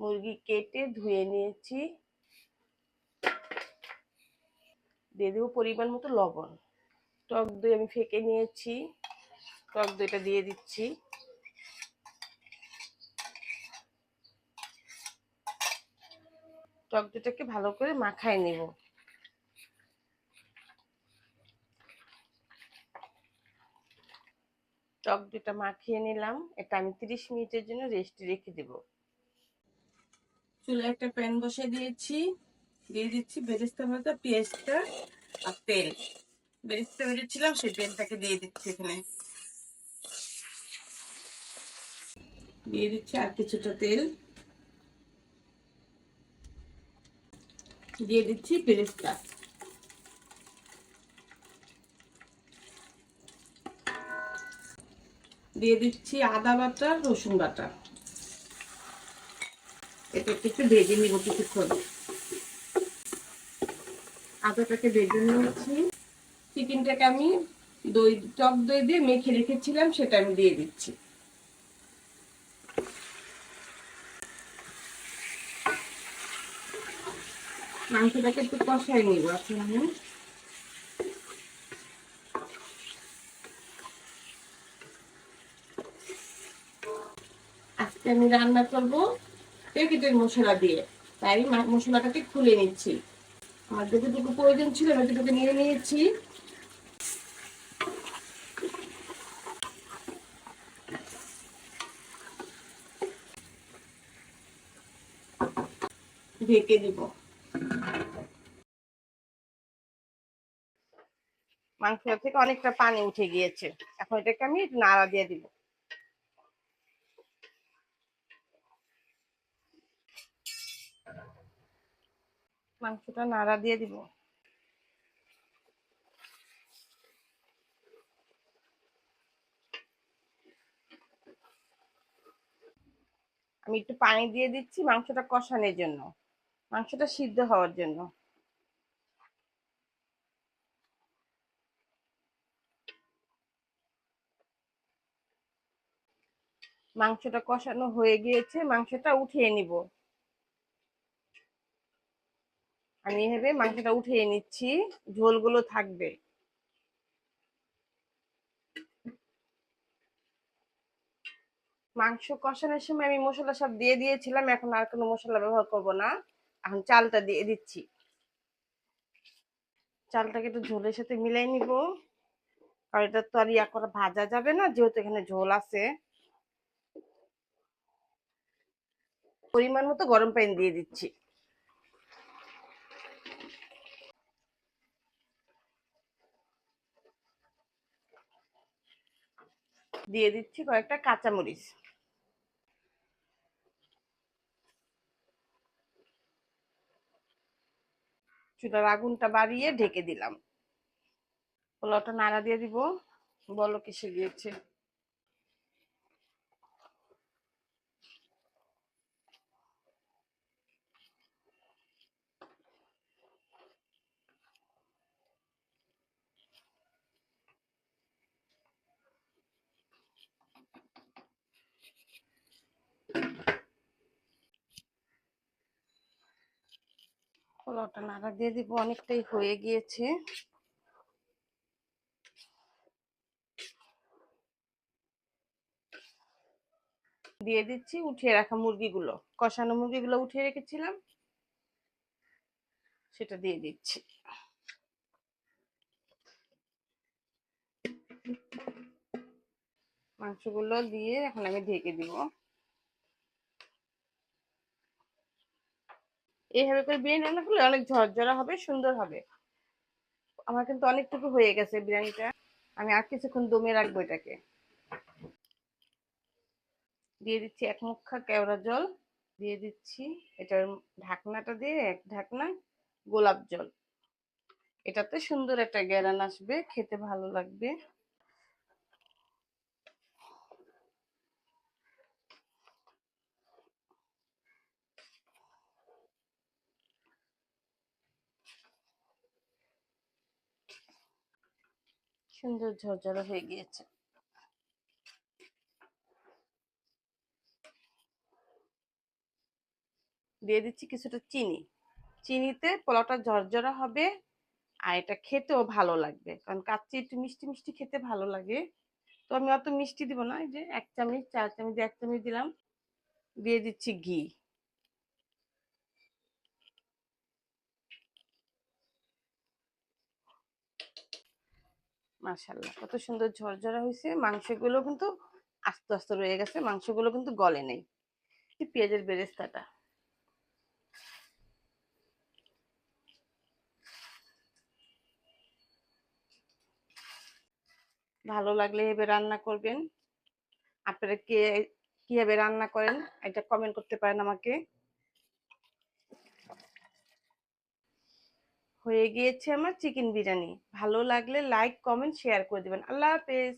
মুরগি কেটে ধুয়ে নিয়েছি। দিয়ে দেবো পরিমাণ মতো লবণ। টক দই আমি ফেকে নিয়েছি। টক দইটা দিয়ে দিচ্ছি। টক দইটাকে ভালো করে মাখায় নেব। টক দইটা মাখিয়ে নিলাম। এটা আমি তিরিশ মিনিটের জন্য রেস্টে রেখে দেব। চুলে একটা প্যান বসে দিয়েছি। দিয়ে দিচ্ছি বেরেস্তা ভাজা পেঁয়াজটা আর তেল। বেরেস্তা ভেজেছিলাম, সেই তেলটাকে দিয়ে দিচ্ছি এখানে। দিয়ে দিচ্ছি আর কিছুটা তেল। দিয়ে দিচ্ছি বেরেস্তা। দিয়ে দিচ্ছি আদা বাটা, রসুন বাটা। এটা একটু ভেজে নিব কিছুক্ষণ। আদাটাকে ভেজে নিয়েছি। চিকেনটাকে আমি দই, টক দই দিয়ে মেখে রেখেছিলাম, সেটা আমি দিয়ে দিচ্ছি। মাংসটাকে একটু কষাই নিব আমি। আজকে আমি রান্না করব প্যাকেটের মশলা দিয়ে? তাই মশলাটাকে খুলে নিচ্ছি। আমার যতটুকু প্রয়োজন ছিল ততটুকু নিয়ে নিয়েছি। ঢেকে দিব। মাংস থেকে অনেকটা পানি উঠে গিয়েছে। এখন এটাকে আমি নাড়া দিয়ে দিব। মাংসটা নাড়া দিয়ে দিব। আমি একটু পানি দিয়ে দিচ্ছি মাংসটা কষানোর জন্য। মাংসটা সিদ্ধ হওয়ার জন্য। মাংসটা কষানো হয়ে গিয়েছে, মাংসটা উঠিয়ে নিব। আমি এভাবে মাংসটা উঠিয়ে নিচ্ছি। ঝোলগুলো থাকবে। মাংস কষানোর সময় আমি মশলা সব দিয়ে দিয়েছিলাম, এখন আর কোনো মশলা ব্যবহার করব না। এখন চালটা দিয়ে দিচ্ছি। চালটাকে একটু ঝোলের সাথে মিলাই নিব। আর এটা তো আর ইয়া করে, ভাজা যাবে না, যেহেতু এখানে ঝোল আছে। পরিমাণ মতো গরম পানি দিয়ে দিচ্ছি। দিয়ে দিচ্ছি কয়েকটা কাঁচামরিচ। চুলার আগুনটা বাড়িয়ে ঢেকে দিলাম। পোলাওটা নাড়া দিয়ে দিব। বলো কিসে গিয়েছে? পোলাওটা নাড়া দিয়ে দিব অনেকটাই হয়ে গিয়েছে। দিয়ে দিচ্ছি উঠিয়ে রাখা মুরগিগুলো। কষানো মুরগিগুলো উঠিয়ে রেখেছিলাম, সেটা দিয়ে দিচ্ছি। মাংসগুলো দিয়ে এখন আমি ঢেকে দিব। এইভাবে করে বিরিয়ানি রান্না করলে অনেক ঝরঝরা হবে, সুন্দর হবে। আমার কিন্তু অনেকটুকু হয়ে গেছে বিরিয়ানিটা। আমি আর কিছুক্ষণ দমে রাখব এটাকে। দিয়ে দিচ্ছি এক মুখা কেওড়া জল, দিয়ে দিচ্ছি এটার ঢাকনাটা দিয়ে এক ঢাকনা গোলাপ জল। এটাতে সুন্দর একটা গ্যারান আসবে, খেতে ভালো লাগবে। সুন্দর ঝরঝরা হয়ে গিয়েছে। দিয়ে দিচ্ছি কিছুটা চিনি। চিনিতে পোলাওটা ঝরঝরা হবে আর এটা খেতেও ভালো লাগবে, কারণ কাচ্চি একটু মিষ্টি মিষ্টি খেতে ভালো লাগে। তো আমি অত মিষ্টি দিব না, এই যে এক চামচ, চার চামচ, এক চামচ দিলাম। দিয়ে দিচ্ছি ঘি। মাশাল্লাহ কত সুন্দর ঝরঝরা হয়েছে মাংসগুলো কিন্তু আস্তে আস্তে রয়ে গেছে, মাংসগুলো কিন্তু গলে নেই। পেঁয়াজের বেরেস্তাটা। ভালো লাগলে এভাবে রান্না করবেন। আপনারা কে, কীভাবে রান্না করেন, এটা কমেন্ট করতে পারেন আমাকে। হয়ে গিয়েছে আমার চিকেন বিরিয়ানি। ভালো লাগলে লাইক কমেন্ট শেয়ার করে দেবেন। আল্লাহ হাফেজ।